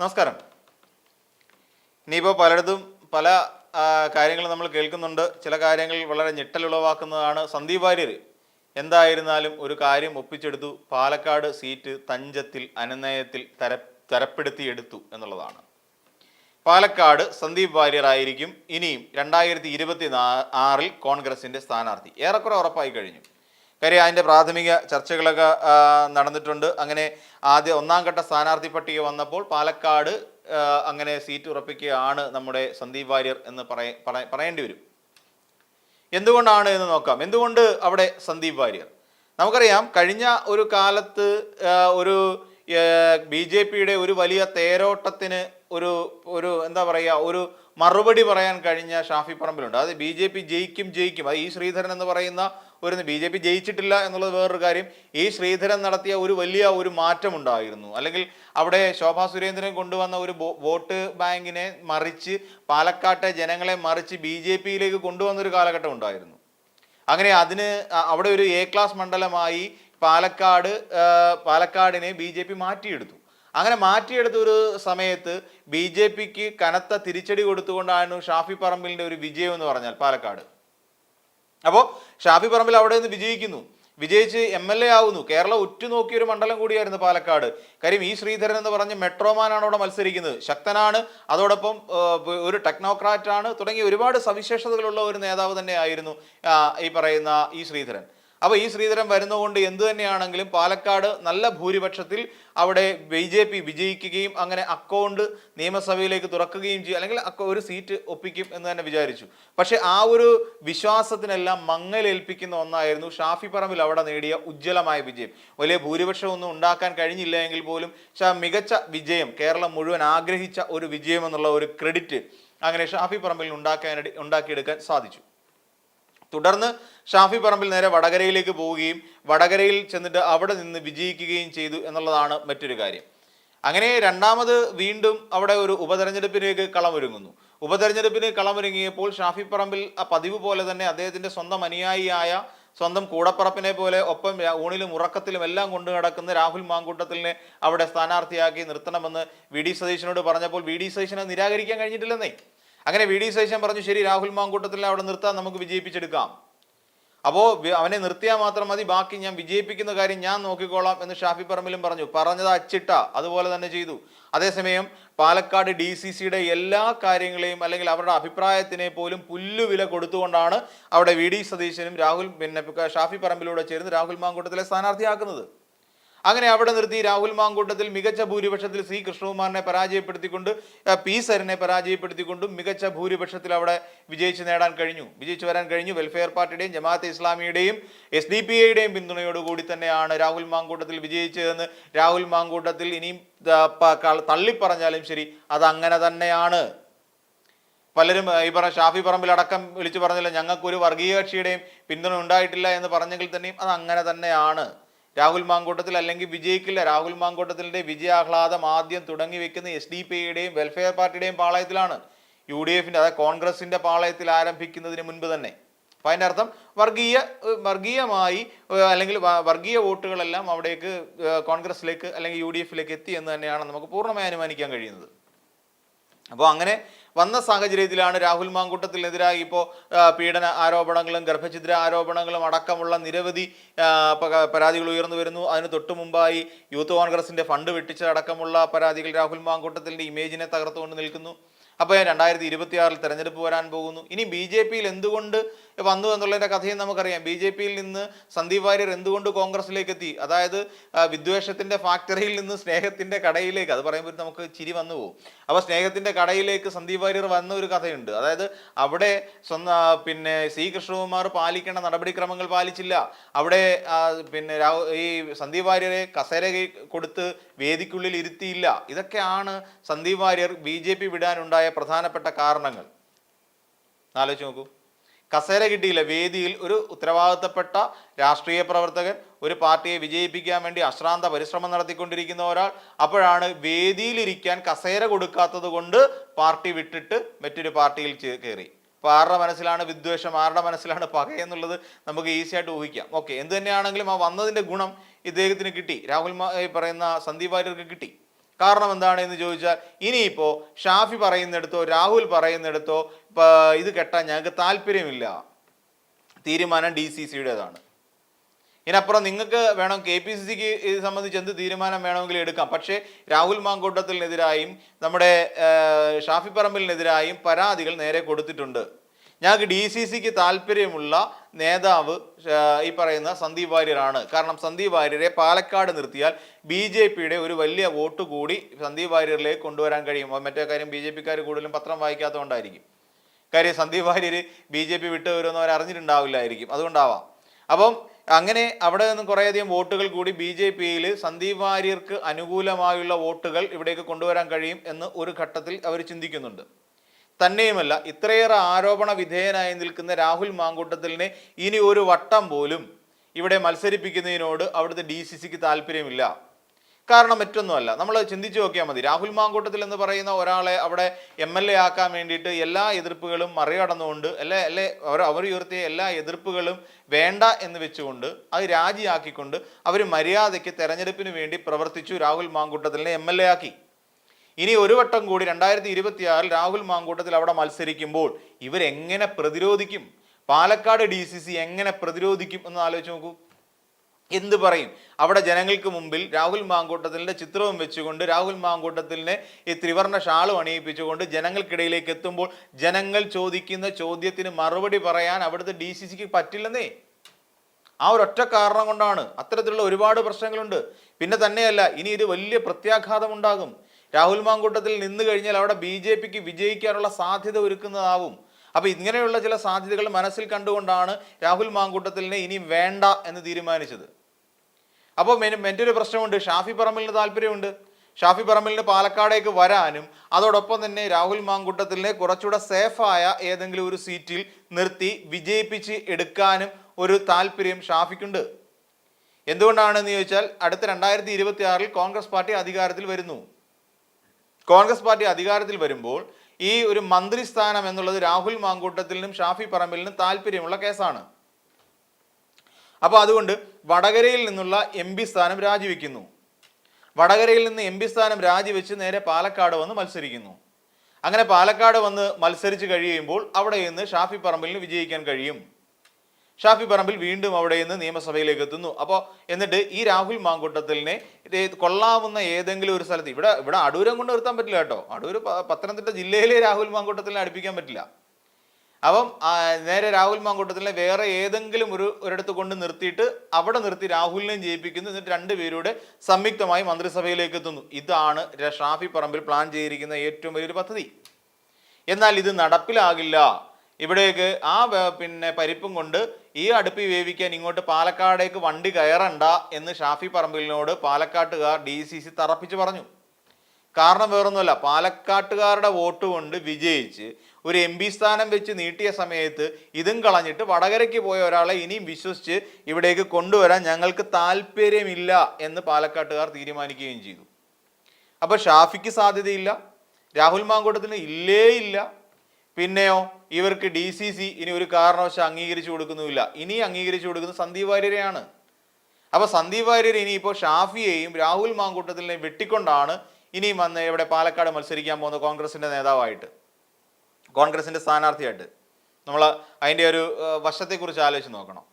നമസ്കാരം. ഇനിയിപ്പോൾ പലയിടത്തും പല കാര്യങ്ങൾ നമ്മൾ കേൾക്കുന്നുണ്ട്. ചില കാര്യങ്ങൾ വളരെ ഞെട്ടലുളവാക്കുന്നതാണ്. സന്ദീപ് വാര്യർ എന്തായിരുന്നാലും ഒരു കാര്യം ഒപ്പിച്ചെടുത്തു. പാലക്കാട് സീറ്റ് തഞ്ചത്തിൽ അനുനയത്തിൽ തര തരപ്പെടുത്തിയെടുത്തു എന്നുള്ളതാണ്. പാലക്കാട് സന്ദീപ് വാര്യർ ആയിരിക്കും ഇനിയും രണ്ടായിരത്തി ഇരുപത്തി ആറിൽ കോൺഗ്രസിന്റെ സ്ഥാനാർത്ഥി. ഏറെക്കുറെ ഉറപ്പായി കഴിഞ്ഞു. കാര്യം അതിന്റെ പ്രാഥമിക ചർച്ചകളൊക്കെ നടന്നിട്ടുണ്ട്. അങ്ങനെ ആദ്യ ഒന്നാം ഘട്ട സ്ഥാനാർത്ഥി പട്ടിക വന്നപ്പോൾ പാലക്കാട് അങ്ങനെ സീറ്റ് ഉറപ്പിക്കുകയാണ് നമ്മുടെ സന്ദീപ് വാര്യർ എന്ന് പറയ പറയ- പറയേണ്ടി വരും. എന്തുകൊണ്ടാണ് എന്ന് നോക്കാം. എന്തുകൊണ്ട് അവിടെ സന്ദീപ് വാര്യർ? നമുക്കറിയാം കഴിഞ്ഞ ഒരു കാലത്ത് ഒരു ബി ജെ പിയുടെ ഒരു വലിയ തേരോട്ടത്തിന് ഒരു ഒരു എന്താ പറയുക ഒരു മറുപടി പറയാൻ കഴിഞ്ഞ ഷാഫി പറമ്പിലുണ്ട്. അത് ബി ജെ പി ജയിക്കും ജയിക്കും. അത് ഈ ശ്രീധരൻ എന്ന് പറയുന്ന ഒരു ബി ജെ പി ജയിച്ചിട്ടില്ല എന്നുള്ളത് വേറൊരു കാര്യം. ഈ ശ്രീധരൻ നടത്തിയ ഒരു വലിയ ഒരു മാറ്റം ഉണ്ടായിരുന്നു അല്ലെങ്കിൽ അവിടെ ശോഭാ സുരേന്ദ്രൻ കൊണ്ടുവന്ന ഒരു വോട്ട് ബാങ്കിനെ മറിച്ച് പാലക്കാട്ടെ ജനങ്ങളെ മറിച്ച് ബി ജെ പിയിലേക്ക് കൊണ്ടുവന്നൊരു കാലഘട്ടം ഉണ്ടായിരുന്നു. അങ്ങനെ അതിന് അവിടെ ഒരു എ ക്ലാസ് മണ്ഡലമായി പാലക്കാട് പാലക്കാടിനെ ബി ജെ പി മാറ്റിയെടുത്തു. അങ്ങനെ മാറ്റിയെടുത്ത ഒരു സമയത്ത് ബി ജെ പിക്ക് കനത്ത തിരിച്ചടി കൊടുത്തുകൊണ്ടാണ് ഷാഫി പറമ്പിലിന്റെ ഒരു വിജയം എന്ന് പറഞ്ഞാൽ പാലക്കാട്. അപ്പോൾ ഷാഫി പറമ്പിൽ അവിടെ നിന്ന് വിജയിക്കുന്നു. വിജയിച്ച് എം എൽ എ ആവുന്നു. കേരളം ഉറ്റുനോക്കിയ ഒരു മണ്ഡലം കൂടിയായിരുന്നു പാലക്കാട്. കാര്യം ഈ ശ്രീധരൻ എന്ന് പറഞ്ഞ് മെട്രോമാനാണ് അവിടെ മത്സരിക്കുന്നത്. ശക്തനാണ്. അതോടൊപ്പം ഒരു ടെക്നോക്രാറ്റാണ് തുടങ്ങിയ ഒരുപാട് സവിശേഷതകളുള്ള ഒരു നേതാവ് തന്നെയായിരുന്നു ആയിരുന്നു ഈ പറയുന്ന ഈ ശ്രീധരൻ. അപ്പോൾ ഈ ശ്രീധരൻ വരുന്നതുകൊണ്ട് എന്ത് തന്നെയാണെങ്കിലും പാലക്കാട് നല്ല ഭൂരിപക്ഷത്തിൽ അവിടെ ബി ജെ പി വിജയിക്കുകയും അങ്ങനെ അക്കൗണ്ട് നിയമസഭയിലേക്ക് തുറക്കുകയും ചെയ്യും. അല്ലെങ്കിൽ ഒരു സീറ്റ് ഒപ്പിക്കും എന്ന് തന്നെ വിചാരിച്ചു. പക്ഷേ ആ ഒരു വിശ്വാസത്തിനെല്ലാം മങ്ങലേൽപ്പിക്കുന്ന ഒന്നായിരുന്നു ഷാഫി പറമ്പിൽ അവിടെ നേടിയ ഉജ്ജ്വലമായ വിജയം. വലിയ ഭൂരിപക്ഷം ഒന്നും ഉണ്ടാക്കാൻ കഴിഞ്ഞില്ല എങ്കിൽ പോലും മികച്ച വിജയം കേരളം മുഴുവൻ ആഗ്രഹിച്ച ഒരു വിജയം എന്നുള്ള ഒരു ക്രെഡിറ്റ് അങ്ങനെ ഷാഫി പറമ്പിൽ ഉണ്ടാക്കാൻ ഉണ്ടാക്കിയെടുക്കാൻ സാധിച്ചു. തുടർന്ന് ഷാഫി പറമ്പിൽ നേരെ വടകരയിലേക്ക് പോവുകയും വടകരയിൽ ചെന്നിട്ട് അവിടെ നിന്ന് വിജയിക്കുകയും ചെയ്തു എന്നുള്ളതാണ് മറ്റൊരു കാര്യം. അങ്ങനെ രണ്ടാമത് വീണ്ടും അവിടെ ഒരു ഉപതെരഞ്ഞെടുപ്പിലേക്ക് കളമൊരുങ്ങുന്നു. ഉപതെരഞ്ഞെടുപ്പിന് കളമൊരുങ്ങിയപ്പോൾ ഷാഫി പറമ്പിൽ പതിവ് പോലെ തന്നെ അദ്ദേഹത്തിന്റെ സ്വന്തം അനുയായിയായ സ്വന്തം കൂടപ്പറപ്പിനെ പോലെ ഒപ്പം ഊണിലും ഉറക്കത്തിലും എല്ലാം കൊണ്ടു നടക്കുന്ന രാഹുൽ മാങ്കൂട്ടത്തിലിനെ അവിടെ സ്ഥാനാർത്ഥിയാക്കി നിർത്തണമെന്ന് വി. ഡി. സതീശനോട് പറഞ്ഞപ്പോൾ വി. ഡി. സതീശനെ നിരാകരിക്കാൻ കഴിഞ്ഞിട്ടില്ലെന്നേ. അങ്ങനെ വി ഡി സതീശൻ പറഞ്ഞു ശരി രാഹുൽ മാങ്കൂട്ടത്തിൽ അവിടെ നിർത്താൻ നമുക്ക് വിജയിപ്പിച്ചെടുക്കാം. അപ്പോൾ അവനെ നിർത്തിയാൽ മാത്രം മതി ബാക്കി ഞാൻ വിജയിപ്പിക്കുന്ന കാര്യം ഞാൻ നോക്കിക്കോളാം എന്ന് ഷാഫി പറമ്പിലും പറഞ്ഞു. പറഞ്ഞത് അച്ചിട്ട അതുപോലെ തന്നെ ചെയ്തു. അതേസമയം പാലക്കാട് ഡി സി സിയുടെ എല്ലാ കാര്യങ്ങളെയും അല്ലെങ്കിൽ അവരുടെ അഭിപ്രായത്തിനെ പോലും പുല്ലുവില കൊടുത്തുകൊണ്ടാണ് അവിടെ വി ഡി സതീശനും രാഹുൽ പിന്നെ ഷാഫി പറമ്പിലൂടെ ചേർന്ന് രാഹുൽ മാങ്കൂട്ടത്തിലെ സ്ഥാനാർത്ഥിയാക്കുന്നത്. അങ്ങനെ അവിടെ നിർത്തി രാഹുൽ മാങ്കൂട്ടത്തിൽ മികച്ച ഭൂരിപക്ഷത്തിൽ സി കൃഷ്ണകുമാറിനെ പരാജയപ്പെടുത്തിക്കൊണ്ട് പി സരനെ പരാജയപ്പെടുത്തിക്കൊണ്ടും മികച്ച ഭൂരിപക്ഷത്തിൽ അവിടെ വിജയിച്ച് നേടാൻ കഴിഞ്ഞു. വിജയിച്ചു വരാൻ കഴിഞ്ഞു വെൽഫെയർ പാർട്ടിയുടെയും ജമാഅത്തെ ഇസ്ലാമിയുടെയും എസ് ഡി പി ഐയുടെയും പിന്തുണയോടുകൂടി തന്നെയാണ് രാഹുൽ മാങ്കൂട്ടത്തിൽ വിജയിച്ചതെന്ന് രാഹുൽ മാങ്കൂട്ടത്തിൽ ഇനിയും തള്ളിപ്പറഞ്ഞാലും ശരി അത് അങ്ങനെ തന്നെയാണ്. പലരും ഈ പറഞ്ഞ ഷാഫി പറമ്പിലടക്കം വിളിച്ചു പറഞ്ഞില്ല ഞങ്ങൾക്ക് ഒരു വർഗീയ കക്ഷിയുടെയും പിന്തുണ ഉണ്ടായിട്ടില്ല എന്ന് പറഞ്ഞെങ്കിൽ തന്നെയും അത് അങ്ങനെ തന്നെയാണ്. രാഹുൽ മാങ്കൂട്ടത്തിൽ അല്ലെങ്കിൽ വിജയിക്കില്ല. രാഹുൽ മാങ്കൂട്ടത്തിന്റെ വിജയാഹ്ലാദം ആദ്യം തുടങ്ങി വെക്കുന്ന എസ് ഡി പി യുടെയും വെൽഫെയർ പാർട്ടിയുടെയും പാളയത്തിലാണ് യു ഡി എഫിന്റെ അതായത് കോൺഗ്രസിന്റെ പാളയത്തിൽ ആരംഭിക്കുന്നതിന് മുൻപ് തന്നെ. അപ്പം അതിന്റെ അർത്ഥം വർഗീയ വർഗീയമായി അല്ലെങ്കിൽ വർഗീയ വോട്ടുകളെല്ലാം അവിടേക്ക് കോൺഗ്രസിലേക്ക് അല്ലെങ്കിൽ യു ഡി എഫിലേക്ക് എത്തി എന്ന് തന്നെയാണ് നമുക്ക് പൂർണമായി അനുമാനിക്കാൻ കഴിയുന്നത്. അപ്പോൾ അങ്ങനെ വന്ന സാഹചര്യത്തിലാണ് രാഹുൽ മാങ്കൂട്ടത്തിനെതിരായി ഇപ്പോൾ പീഡന ആരോപണങ്ങളും ഗർഭഛിദ്ര ആരോപണങ്ങളും അടക്കമുള്ള നിരവധി പരാതികൾ ഉയർന്നു വരുന്നു. അതിന് തൊട്ടു മുമ്പായി യൂത്ത് കോൺഗ്രസിന്റെ ഫണ്ട് വെട്ടിച്ചതടക്കമുള്ള പരാതികൾ രാഹുൽ മാങ്കൂട്ടത്തിന്റെ ഇമേജിനെ തകർത്തുകൊണ്ട് നിൽക്കുന്നു. അപ്പോൾ രണ്ടായിരത്തി ഇരുപത്തിയാറിൽ തെരഞ്ഞെടുപ്പ് വരാൻ പോകുന്നു. ഇനി ബി ജെ പിയിൽ എന്തുകൊണ്ട് വന്നു എന്നുള്ളതിന്റെ കഥയും നമുക്കറിയാം. ബി ജെ പിയിൽ നിന്ന് സന്ദീപ് വാര്യർ എന്തുകൊണ്ട് കോൺഗ്രസിലേക്ക് എത്തി അതായത് വിദ്വേഷത്തിന്റെ ഫാക്ടറിയിൽ നിന്ന് സ്നേഹത്തിന്റെ കടയിലേക്ക് അത് പറയുമ്പോൾ നമുക്ക് ചിരി വന്നു പോകും. അപ്പോൾ സ്നേഹത്തിന്റെ കടയിലേക്ക് സന്ദീപ് വാര്യർ വന്ന ഒരു കഥയുണ്ട്. അതായത് അവിടെ പിന്നെ സി കൃഷ്ണകുമാർ പാലിക്കേണ്ട നടപടിക്രമങ്ങൾ പാലിച്ചില്ല. അവിടെ പിന്നെ ഈ സന്ദീപ് വാര്യരെ കസേര കൊടുത്ത് വേദിക്കുള്ളിൽ ഇരുത്തിയില്ല. ഇതൊക്കെയാണ് Sandeep Warrier B J P വിടാനുണ്ടായ പ്രധാനപ്പെട്ട കാരണങ്ങൾ. ആലോചിച്ച് നോക്കൂ. കസേര കിട്ടിയില്ല. വേദിയിൽ ഒരു ഉത്തരവാദിത്തപ്പെട്ട രാഷ്ട്രീയ പ്രവർത്തകൻ ഒരു പാർട്ടിയെ വിജയിപ്പിക്കാൻ വേണ്ടി അശ്രാന്ത പരിശ്രമം നടത്തിക്കൊണ്ടിരിക്കുന്ന ഒരാൾ അപ്പോഴാണ് വേദിയിലിരിക്കാൻ കസേര കൊടുക്കാത്തത് കൊണ്ട് പാർട്ടി വിട്ടിട്ട് മറ്റൊരു പാർട്ടിയിൽ കയറി. അപ്പോൾ ആരുടെ മനസ്സിലാണ് വിദ്വേഷം ആരുടെ മനസ്സിലാണ് പക എന്നുള്ളത് നമുക്ക് ഈസി ആയിട്ട് ഊഹിക്കാം. ഓക്കെ എന്ത് തന്നെയാണെങ്കിലും ആ വന്നതിന്റെ ഗുണം ഇദ്ദേഹത്തിന് കിട്ടി. രാഹുൽ പറയുന്ന സന്ദീപ് വാര്യർക്ക് കിട്ടി. കാരണം എന്താണ് എന്ന് ചോദിച്ചാൽ ഇനിയിപ്പോൾ ഷാഫി പറയുന്നിടത്തോ രാഹുൽ പറയുന്നിടത്തോ ഇത് കെട്ടാൻ ഞങ്ങൾക്ക് താല്പര്യമില്ല. തീരുമാനം ഡി സി സിയുടേതാണ് ഇതിനപ്പുറം നിങ്ങൾക്ക് വേണം കെ പി സി സിക്ക് ഇത് സംബന്ധിച്ച് എന്ത് തീരുമാനം വേണമെങ്കിലും എടുക്കാം. പക്ഷേ രാഹുൽ മാങ്കൂട്ടത്തിനെതിരായും നമ്മുടെ ഷാഫി പറമ്പലിനെതിരായും പരാതികൾ നേരെ കൊടുത്തിട്ടുണ്ട്. ഞങ്ങൾക്ക് ഡി സി സിക്ക് താല്പര്യമുള്ള നേതാവ് ഈ പറയുന്ന സന്ദീപ് വാര്യരാണ്. കാരണം സന്ദീപ് വാര്യരെ പാലക്കാട് നിർത്തിയാൽ ബി ജെ പിയുടെ ഒരു വലിയ വോട്ട് കൂടി സന്ദീപ് വാര്യരിലേക്ക് കൊണ്ടുവരാൻ കഴിയും. മറ്റേ കാര്യം ബി ജെ പിക്കാർ കൂടുതലും പത്രം വായിക്കാത്തതുകൊണ്ടായിരിക്കും. കാര്യം Sandeep Warrier B J P വിട്ടു വരുമെന്ന് അവർ അറിഞ്ഞിട്ടുണ്ടാവില്ലായിരിക്കും അതുകൊണ്ടാവാം. അപ്പം അങ്ങനെ അവിടെ നിന്ന് കുറേയധികം വോട്ടുകൾ കൂടി ബി ജെ പിയിൽ സന്ദീപ് വാര്യർക്ക് അനുകൂലമായുള്ള വോട്ടുകൾ ഇവിടേക്ക് കൊണ്ടുവരാൻ കഴിയും എന്ന് ഒരു ഘട്ടത്തിൽ അവർ ചിന്തിക്കുന്നുണ്ട്. തന്നെയുമല്ല ഇത്രയേറെ ആരോപണ വിധേയനായി നിൽക്കുന്ന രാഹുൽ മാങ്കൂട്ടത്തിലിനെ ഇനി ഒരു വട്ടം പോലും ഇവിടെ മത്സരിപ്പിക്കുന്നതിനോട് അവിടുത്തെ ഡി സി സിക്ക് താല്പര്യമില്ല. കാരണം മറ്റൊന്നുമല്ല. നമ്മൾ ചിന്തിച്ചു നോക്കിയാൽ മതി. രാഹുൽ മാങ്കൂട്ടത്തിൽ എന്ന് പറയുന്ന ഒരാളെ അവിടെ എം എൽ എ ആക്കാൻ വേണ്ടിയിട്ട് എല്ലാ എതിർപ്പുകളും മറികടന്നുകൊണ്ട് അല്ലെ അല്ലെ അവർ അവർ ഉയർത്തിയ എല്ലാ എതിർപ്പുകളും വേണ്ട എന്ന് വെച്ചുകൊണ്ട് അത് രാജിയാക്കിക്കൊണ്ട് അവർ മര്യാദയ്ക്ക് തെരഞ്ഞെടുപ്പിന് വേണ്ടി പ്രവർത്തിച്ചു രാഹുൽ മാങ്കൂട്ടത്തിലിനെ എം എൽ എ ആക്കി. ഇനി ഒരു വട്ടം കൂടി രണ്ടായിരത്തി ഇരുപത്തിയാറിൽ രാഹുൽ മാങ്കൂട്ടത്തിൽ അവിടെ മത്സരിക്കുമ്പോൾ ഇവരെങ്ങനെ പ്രതിരോധിക്കും? പാലക്കാട് ഡി സി സി എങ്ങനെ പ്രതിരോധിക്കും? എന്ന് ആലോചിച്ച് നോക്കൂ. എന്ത് പറയും? അവിടെ ജനങ്ങൾക്ക് മുമ്പിൽ രാഹുൽ മാങ്കൂട്ടത്തിലിന്റെ ചിത്രവും വെച്ചുകൊണ്ട് രാഹുൽ മാങ്കൂട്ടത്തിലിനെ ഈ ത്രിവർണ ഷാളും അണിയിപ്പിച്ചുകൊണ്ട് ജനങ്ങൾക്കിടയിലേക്ക് എത്തുമ്പോൾ ജനങ്ങൾ ചോദിക്കുന്ന ചോദ്യത്തിന് മറുപടി പറയാൻ അവിടുത്തെ ഡി സി സിക്ക് പറ്റില്ലെന്നേ. ആ ഒരൊറ്റ കാരണം കൊണ്ടാണ് അത്തരത്തിലുള്ള ഒരുപാട് പ്രശ്നങ്ങളുണ്ട്. പിന്നെ തന്നെയല്ല ഇനി ഇത് വലിയ പ്രത്യാഘാതം ഉണ്ടാകും. രാഹുൽ മാങ്കൂട്ടത്തിൽ നിന്ന് കഴിഞ്ഞാൽ അവിടെ ബി ജെ പിക്ക് വിജയിക്കാനുള്ള സാധ്യത ഒരുക്കുന്നതാവും. അപ്പൊ ഇങ്ങനെയുള്ള ചില സാധ്യതകൾ മനസ്സിൽ കണ്ടുകൊണ്ടാണ് രാഹുൽ മാങ്കൂട്ടത്തിലിനെ ഇനി വേണ്ട എന്ന് തീരുമാനിച്ചത്. അപ്പോൾ ഒരു പ്രശ്നമുണ്ട്. ഷാഫി പറമ്പലിന് താല്പര്യമുണ്ട്. ഷാഫി പറമ്പലിന് പാലക്കാടേക്ക് വരാനും അതോടൊപ്പം തന്നെ രാഹുൽ മാങ്കൂട്ടത്തിലിനെ കുറച്ചുകൂടെ സേഫായ ഏതെങ്കിലും ഒരു സീറ്റിൽ നിർത്തി വിജയിപ്പിച്ച് എടുക്കാനും ഒരു താല്പര്യം ഷാഫിക്കുണ്ട്. എന്തുകൊണ്ടാണെന്ന് ചോദിച്ചാൽ അടുത്ത രണ്ടായിരത്തി ഇരുപത്തി കോൺഗ്രസ് പാർട്ടി അധികാരത്തിൽ വരുന്നു. കോൺഗ്രസ് പാർട്ടി അധികാരത്തിൽ വരുമ്പോൾ ഈ ഒരു മന്ത്രിസ്ഥാനം എന്നുള്ളത് രാഹുൽ മാങ്കൂട്ടത്തിലിനും ഷാഫി പറമ്പിലിനും താല്പര്യമുള്ള കേസാണ്. അപ്പോൾ അതുകൊണ്ട് വടകരയിൽ നിന്നുള്ള എം പി സ്ഥാനം രാജിവെക്കുന്നു. വടകരയിൽ നിന്ന് എം പി സ്ഥാനം രാജിവെച്ച് നേരെ പാലക്കാട് വന്ന് മത്സരിക്കുന്നു. അങ്ങനെ പാലക്കാട് വന്ന് മത്സരിച്ച് കഴിയുമ്പോൾ അവിടെ നിന്ന് ഷാഫി പറമ്പിലിന് വിജയിക്കാൻ കഴിയും. ഷാഫി പറമ്പിൽ വീണ്ടും അവിടെ നിന്ന് നിയമസഭയിലേക്ക് എത്തുന്നു. അപ്പോൾ എന്നിട്ട് ഈ രാഹുൽ മാങ്കൂട്ടത്തിലിനെ കൊള്ളാവുന്ന ഏതെങ്കിലും ഒരു സ്ഥലത്ത് ഇവിടെ ഇവിടെ അടൂരം കൊണ്ട് നിർത്താൻ പറ്റില്ല കേട്ടോ. അടൂർ പത്തനംതിട്ട ജില്ലയിലെ രാഹുൽ മാങ്കൂട്ടത്തിലിനെ അടുപ്പിക്കാൻ പറ്റില്ല. അപ്പം നേരെ രാഹുൽ മാങ്കൂട്ടത്തിലെ വേറെ ഏതെങ്കിലും ഒരു ഒരിടത്ത് കൊണ്ട് നിർത്തിയിട്ട് അവിടെ നിർത്തി രാഹുലിനെയും ജയിപ്പിക്കുന്നു. എന്നിട്ട് രണ്ടുപേരുടെ സംയുക്തമായി മന്ത്രിസഭയിലേക്ക് എത്തുന്നു. ഇതാണ് ഷാഫി പറമ്പിൽ പ്ലാൻ ചെയ്തിരിക്കുന്ന ഏറ്റവും വലിയൊരു പദ്ധതി. എന്നാൽ ഇത് നടപ്പിലാകില്ല. ഇവിടേക്ക് ആ പിന്നെ പരിപ്പും കൊണ്ട് ഈ അടുപ്പി വേവിക്കാൻ ഇങ്ങോട്ട് പാലക്കാടേക്ക് വണ്ടി കയറണ്ട എന്ന് ഷാഫി പറമ്പിലിനോട് പാലക്കാട്ടുകാർ ഡി സി സി തറപ്പിച്ച് പറഞ്ഞു. കാരണം വേറൊന്നുമല്ല പാലക്കാട്ടുകാരുടെ വോട്ട് കൊണ്ട് വിജയിച്ച് ഒരു എം പി സ്ഥാനം വെച്ച് നീട്ടിയ സമയത്ത് ഇതും കളഞ്ഞിട്ട് വടകരയ്ക്ക് പോയ ഒരാളെ ഇനിയും വിശ്വസിച്ച് ഇവിടേക്ക് കൊണ്ടുവരാൻ ഞങ്ങൾക്ക് താല്പര്യമില്ല എന്ന് പാലക്കാട്ടുകാർ തീരുമാനിക്കുകയും ചെയ്തു. അപ്പോൾ ഷാഫിക്ക് സാധ്യതയില്ല രാഹുൽ മാങ്കൂട്ടത്തിന് ഇല്ലേ ഇല്ല. പിന്നെയോ? ഇവർക്ക് ഡി സി സി ഇനി ഒരു കാരണവശം അംഗീകരിച്ചു കൊടുക്കുന്നുമില്ല. ഇനി അംഗീകരിച്ചു കൊടുക്കുന്നത് സന്ദീപ് വാര്യരെയാണ്. അപ്പോൾ സന്ദീപ് വാര്യർ ഇനിയിപ്പോൾ ഷാഫിയെയും രാഹുൽ മാങ്കൂട്ടത്തിനെയും വെട്ടിക്കൊണ്ടാണ് ഇനിയും വന്ന് ഇവിടെ പാലക്കാട് മത്സരിക്കാൻ പോകുന്ന കോൺഗ്രസിന്റെ നേതാവായിട്ട് കോൺഗ്രസിന്റെ സ്ഥാനാർത്ഥിയായിട്ട്. നമ്മൾ അതിന്റെ ഒരു വശത്തെക്കുറിച്ച് ആലോചിച്ച് നോക്കണം.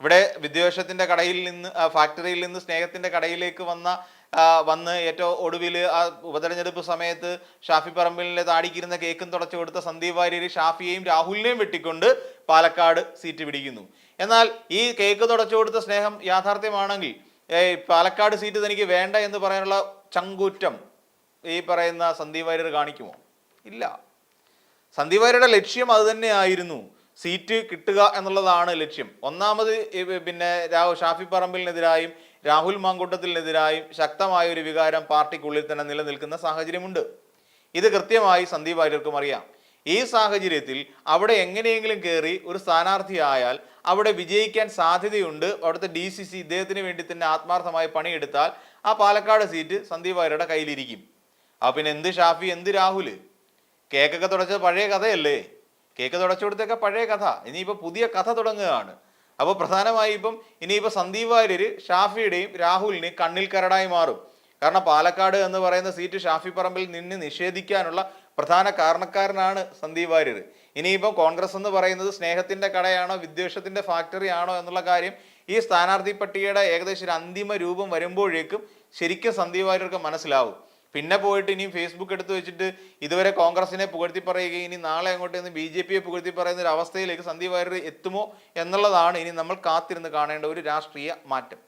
ഇവിടെ വിദ്വേഷത്തിന്റെ കടയിൽ നിന്ന് ഫാക്ടറിയിൽ നിന്ന് സ്നേഹത്തിന്റെ കടയിലേക്ക് വന്ന വന്ന് ഏറ്റവും ഒടുവിൽ ആ ഉപതെരഞ്ഞെടുപ്പ് സമയത്ത് ഷാഫി പറമ്പിലിന്റെ താടിക്കിരുന്ന കേക്കും തുടച്ചു കൊടുത്ത സന്ദീപ് വാര്യർ ഷാഫിയെയും രാഹുലിനെയും വെട്ടിക്കൊണ്ട് പാലക്കാട് സീറ്റ് പിടിക്കുന്നു. എന്നാൽ ഈ കേക്ക് തുടച്ചു കൊടുത്ത സ്നേഹം യാഥാർത്ഥ്യമാണെങ്കിൽ പാലക്കാട് സീറ്റ് തനിക്ക് വേണ്ട എന്ന് പറയാനുള്ള ചങ്കൂറ്റം ഈ പറയുന്ന സന്ദീപ് വാര്യർ കാണിക്കുമോ? ഇല്ല. സന്ദീപ് വാര്യരുടെ ലക്ഷ്യം അത് തന്നെയായിരുന്നു. സീറ്റ് കിട്ടുക എന്നുള്ളതാണ് ലക്ഷ്യം. ഒന്നാമത് പിന്നെ ഷാഫി പറമ്പിലിനെതിരായും രാഹുൽ മാങ്കൂട്ടത്തിനെതിരായും ശക്തമായ ഒരു വികാരം പാർട്ടിക്കുള്ളിൽ തന്നെ നിലനിൽക്കുന്ന സാഹചര്യമുണ്ട്. ഇത് കൃത്യമായി സന്ദീപ് വാര്യർക്കും അറിയാം. ഈ സാഹചര്യത്തിൽ അവിടെ എങ്ങനെയെങ്കിലും കയറി ഒരു സ്ഥാനാർത്ഥിയായാൽ അവിടെ വിജയിക്കാൻ സാധ്യതയുണ്ട്. അവിടുത്തെ ഡി സി സി ഇദ്ദേഹത്തിന് വേണ്ടി തന്നെ ആത്മാർത്ഥമായി പണിയെടുത്താൽ ആ പാലക്കാട് സീറ്റ് സന്ദീപ് വാര്യരുടെ കയ്യിലിരിക്കും. ആ പിന്നെ എന്ത് ഷാഫി എന്ത് രാഹുൽ? കേക്കൊക്കെ തുടച്ചത് പഴയ കഥയല്ലേ? കേക്ക് തുടച്ചു കൊടുത്തൊക്കെ പഴയ കഥ. ഇനിയിപ്പോൾ പുതിയ കഥ തുടങ്ങുകയാണ്. അപ്പോൾ പ്രധാനമായി ഇപ്പം ഇനിയിപ്പോൾ സന്ദീപ് വാര്യർ ഷാഫിയുടെയും രാഹുലിനെയും കണ്ണിൽ കരടായി മാറും. കാരണം പാലക്കാട് എന്ന് പറയുന്ന സീറ്റ് ഷാഫി പറമ്പിൽ നിന്ന് നിഷേധിക്കാനുള്ള പ്രധാന കാരണക്കാരനാണ് സന്ദീപ് വാര്യർ ഇനിയിപ്പം കോൺഗ്രസ് എന്ന് പറയുന്നത് സ്നേഹത്തിന്റെ കടയാണോ വിദ്വേഷത്തിന്റെ ഫാക്ടറി ആണോ എന്നുള്ള കാര്യം ഈ സ്ഥാനാർത്ഥി പട്ടികയുടെ ഏകദേശം ഒരു അന്തിമ രൂപം വരുമ്പോഴേക്കും ശരിക്കും സന്ദീപ് വാര്യർക്ക് മനസ്സിലാവും. പിന്നെ പോയിട്ട് ഇനിയും ഫേസ്ബുക്ക് എടുത്തു വെച്ചിട്ട് ഇതുവരെ കോൺഗ്രസിനെ പുകഴ്ത്തി പറയുകയും ഇനി നാളെ അങ്ങോട്ട് ഇന്ന് ബി ജെ പിയെ പുകഴ്ത്തി പറയുന്ന ഒരു അവസ്ഥയിലേക്ക് സന്ദീപ് വാര്യർ എത്തുമോ എന്നുള്ളതാണ് ഇനി നമ്മൾ കാത്തിരുന്ന് കാണേണ്ട ഒരു രാഷ്ട്രീയ മാറ്റം.